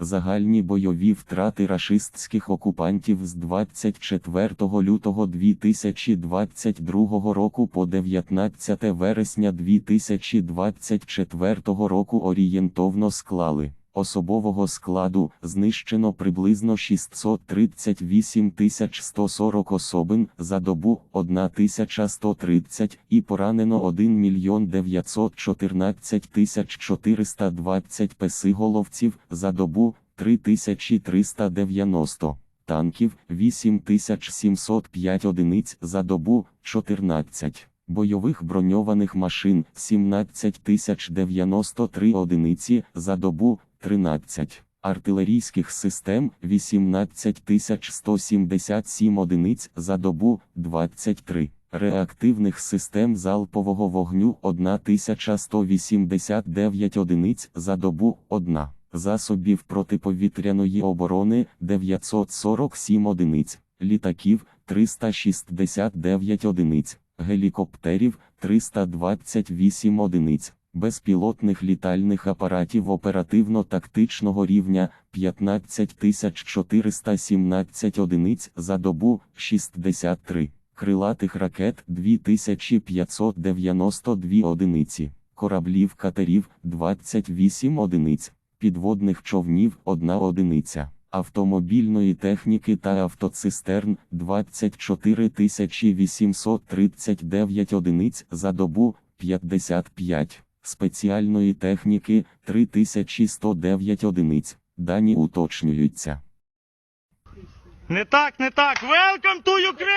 Загальні бойові втрати рашистських окупантів з 24 лютого 2022 року по 19 вересня 2024 року орієнтовно склали. Особового складу знищено приблизно 638 140 особин за добу 1130 і поранено 1 мільйон 914 420 песиголовців за добу 3390 танків 8705 одиниць за добу 14 бойових броньованих машин 17093 одиниці за добу 13 артилерійських систем 18177 одиниць за добу 23 реактивних систем залпового вогню 1189 одиниць за добу 1 засобів протиповітряної оборони 947 одиниць літаків 369 одиниць гелікоптерів 328 одиниць, безпілотних літальних апаратів оперативно-тактичного рівня 15417 одиниць за добу 63, крилатих ракет 2592 одиниці, кораблів катерів 28 одиниць, підводних човнів 1 одиниця. Автомобільної техніки та автоцистерн 24 839 одиниць за добу 55, спеціальної техніки 3109 одиниць. Дані уточнюються. Не так, не так. Welcome to Ukraine!